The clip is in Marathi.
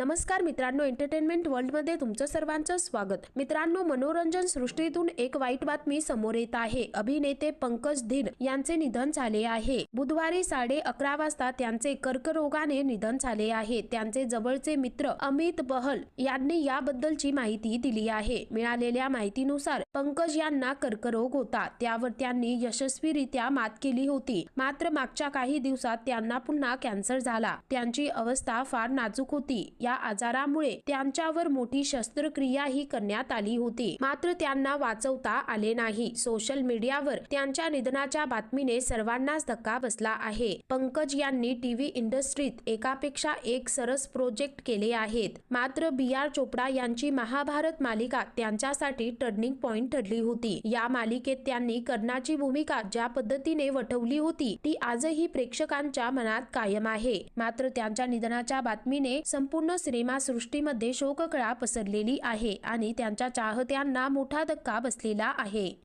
नमस्कार मित्रांनो एंटरटेनमेंट वर्ल्डमध्ये तुमचं सर्वांचं स्वागत. मित्रांनो मनोरंजन सृष्टीतून एक वाईट बातमी समोर येत आहे. अभिनेते पंकज धीर यांचे निधन झाले आहे. बुधवारी साडे अकरा वाजता त्यांचे कर्करोगाने निधन झाले आहे. त्यांचे जवळचे मित्र अमित बहल यांनी याबद्दलची माहिती दिली आहे. मिळालेल्या माहितीनुसार पंकज यांना कर्करोग होता. त्यावर त्यांनी यशस्वीरित्या मात केली होती. मात्र मागच्या काही दिवसात त्यांना पुन्हा कॅन्सर झाला. त्यांची अवस्था फार नाजूक होती. या आजारामुळे त्यांच्यावर मोठी शस्त्रक्रियाही करण्यात आली होती. मात्र त्यांना वाचवता आले नाही. सोशल मीडियावर त्यांच्या निधनाच्या बातमीने सर्वांनाच धक्का बसला आहे. पंकज यांनी टीव्ही इंडस्ट्रीत एकापेक्षा एक सरस प्रोजेक्ट केले आहेत. मात्र बी आर चोपडा यांची महाभारत मालिका त्यांच्यासाठी टर्निंग पॉइंट ठरली होती. या मालिकेत त्यांनी कर्णाची भूमिका ज्या पद्धतीने वठवली होती ती आजही प्रेक्षकांच्या मनात कायम आहे. मात्र त्यांच्या निधनाच्या बातमीने संपूर्ण सिनेमासृष्टीमध्ये शोककळा पसरलेली आहे आणि त्यांच्या चाहत्यांना मोठा धक्का बसलेला आहे.